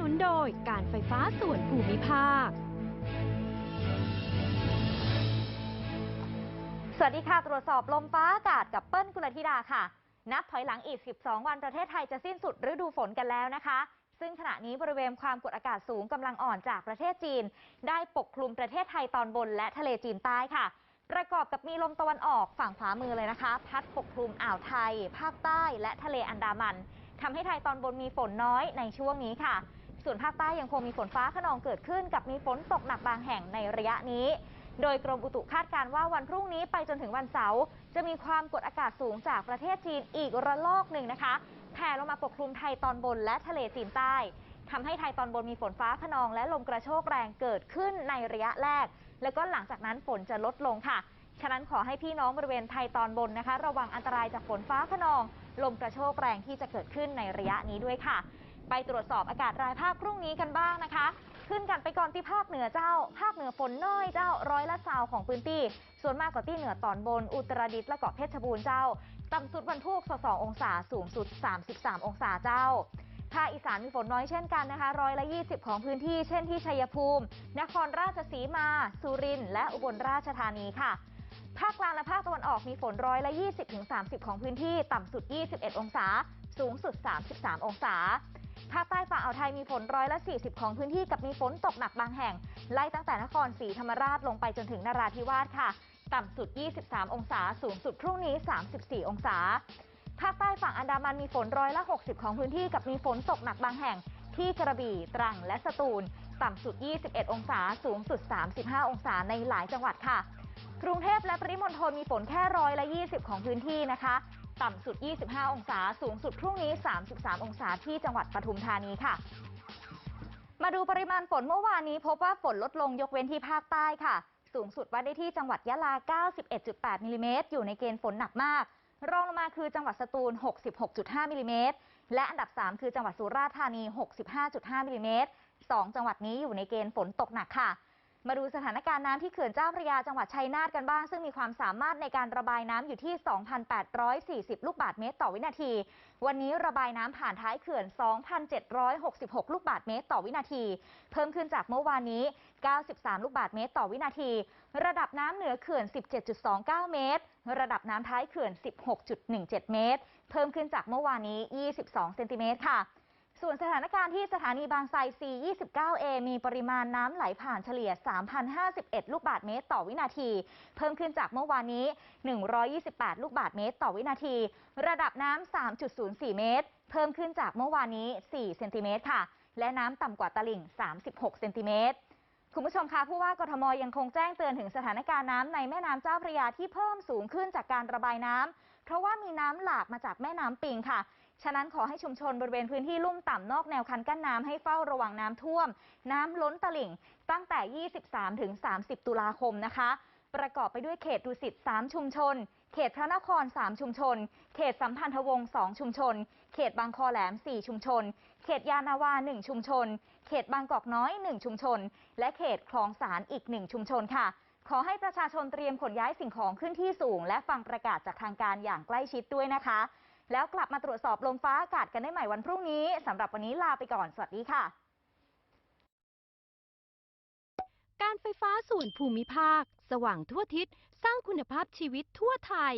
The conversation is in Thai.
นุนโดยการไฟฟ้าส่วนภูมิภาค สวัสดีค่ะ ตรวจสอบลมฟ้าอากาศกับเปิ้ลกุลธิดาค่ะ นับถอยหลังอีก 12 วันประเทศไทยจะสิ้นสุดฤดูฝนกันแล้วนะคะ ซึ่งขณะนี้บริเวณความกดอากาศสูงกำลังอ่อนจากประเทศจีน ได้ปกคลุมประเทศไทยตอนบนและทะเลจีนใต้ค่ะประกอบกับมีลมตะวันออกฝั่งขวามือเลยนะคะ พัดปกคลุมอ่าวไทย ภาคใต้และทะเลอันดามันทำให้ไทยตอนบนมีฝนน้อยในช่วงนี้ค่ะ ส่วนภาคใต้ยังคงมีฝนฟ้าขนองเกิดขึ้น กับมีฝนตกหนักบางแห่งในระยะนี้ โดยกรมอุตุคาดการณ์ว่าวันพรุ่งนี้ไปจนถึงวันเสาร์จะมีความกดอากาศสูงจากประเทศจีนอีกระลอกหนึ่งนะคะแผ่ลงมาปกคลุมไทยตอนบนและทะเลจีนใต้ทำให้ไทยตอนบนมีฝนฟ้าขนองและลมกระโชกแรงเกิดขึ้นในระยะแรก แล้วก็หลังจากนั้นฝนจะลดลงค่ะ ฉะนั้นขอให้พี่น้องบริเวณไทยตอนบนนะคะ ระวังอันตรายจากฝนฟ้าขนอง ลมกระโชกแรงที่จะเกิดขึ้นในระยะนี้ด้วยค่ะ ไปตรวจสอบอากาศรายภาคพรุ่งนี้กันบ้างนะคะ ขึ้นกันไปก่อนที่ภาคเหนือเจ้า ภาคเหนือฝนน้อยเจ้าร้อยละสาวของพื้นที่ ส่วนมากกว่าที่เหนือตอนบนอุตรดิตถ์และเกาะเพชรบูรณ์เจ้า ต่ำสุดวันพุธ2องศาสูงสุด 33 องศาเจ้าภาคอีสานมีฝนน้อยเช่นกันนะคะร้อยละ 20 ของพื้นที่ เช่นที่ชัยภูมิ นครราชสีมา สุรินทร์และอุบลราชธานีค่ะ ภาคกลางและภาคตะวันออกมีฝนร้อยละ 20-30 ของพื้นที่ ต่ำสุด 21 องศา สูงสุด 33 องศา ภาคใต้ฝั่งอ่าวไทยมีฝนร้อยละ 40 ของพื้นที่กับมีฝนตกหนักบางแห่ง ไล่ตั้งแต่นครศรีธรรมราชลงไปจนถึงนราธิวาสค่ะ ต่ำสุด 23 องศา สูงสุดพรุ่งนี้ 34 องศา ภาคใต้ฝั่งอันดามันมีฝนร้อยละ 60 ของพื้นที่กับมีฝนตกหนักบางแห่ง ที่กระบี่ ตรัง และสตูล ต่ำสุด 21 องศา สูงสุด 35 องศาในหลายจังหวัดค่ะ กรุงเทพและปริมณฑลมีฝนแค่ร้อยละ 20 ของพื้นที่นะคะ ต่ำสุด 25 องศา สูงสุดพรุ่งนี้ 33 องศาที่จังหวัดปทุมธานีค่ะ มาดูปริมาณฝนเมื่อวานนี้ พบว่าฝนลดลงยกเว้นที่ภาคใต้ค่ะ สูงสุดวัดได้ที่จังหวัดยะลา 91.8มิลลิเมตรอยู่ในเกณฑ์ฝนหนักมาก รองลงมาคือจังหวัดสตูล 66.5มิลลิเมตรและอันดับ 3 คือจังหวัดสุราษฎร์ธานี 65.5มิลลิเมตร2จังหวัดนี้อยู่ในเกณฑ์ฝนตกหนักค่ะ มาดูสถานการณ์น้ำที่เขื่อนเจ้าพระยาจังหวัดชัยนาทกันบ้าง ซึ่งมีความสามารถในการระบายน้ำอยู่ที่ 2,840 ลูกบาศก์เมตรต่อวินาที วันนี้ระบายน้ำผ่านท้ายเขื่อน 2,766 ลูกบาศก์เมตรต่อวินาที เพิ่มขึ้นจากเมื่อวานนี้ 93 ลูกบาศก์เมตรต่อวินาที ระดับน้ำเหนือเขื่อน 17.29 เมตร ระดับน้ำท้ายเขื่อน 16.17 เมตร เพิ่มขึ้นจากเมื่อวานนี้ 22 เซนติเมตรค่ะ ส่วนสถานการณ์ที่สถานีบางไทร C29A มีปริมาณน้ำไหลผ่านเฉลี่ย 3,051 ลูกบาศก์เมตรต่อวินาที เพิ่มขึ้นจากเมื่อวานนี้ 128 ลูกบาศก์เมตรต่อวินาที ระดับน้ำ 3.04 เมตร เพิ่มขึ้นจากเมื่อวานนี้ 4 เซนติเมตรค่ะ และน้ำต่ำกว่าตลิ่ง 36 เซนติเมตรคุณผู้ชมคะผู้ว่ากทมยังคงแจ้งเตือนถึงสถานการณ์น้ำในแม่น้ำเจ้าพระยาที่เพิ่มสูงขึ้นจากการระบายน้ำเพราะว่ามีน้ำหลากมาจากแม่น้ำปิงค่ะ ฉะนั้นขอให้ชุมชนบริเวณพื้นที่ลุ่มต่ำนอกแนวคันกั้นน้ำให้เฝ้าระวังน้ำท่วม น้ำล้นตลิ่ง ตั้งแต่ 23ถึง30 ตุลาคมนะคะ ประกอบไปด้วยเขตดุสิต 3 ชุมชน เขตพระนคร 3 ชุมชน เขตสัมพันธวงศ์ 2 ชุมชน เขตบางคอแหลม 4 ชุมชน เขตยานาวา 1 ชุมชน เขตบางกอกน้อย 1 ชุมชน และเขตคลองสารอีก 1 ชุมชนค่ะขอให้ประชาชนเตรียมขนย้ายสิ่งของขึ้นที่สูง และฟังประกาศจากทางการอย่างใกล้ชิดด้วยนะคะ แล้วกลับมาตรวจสอบลมฟ้าอากาศกันได้ใหม่วันพรุ่งนี้สำหรับวันนี้ลาไปก่อน สวัสดีค่ะ การไฟฟ้าส่วนภูมิภาค สว่างทั่วทิศ สร้างคุณภาพชีวิตทั่วไทย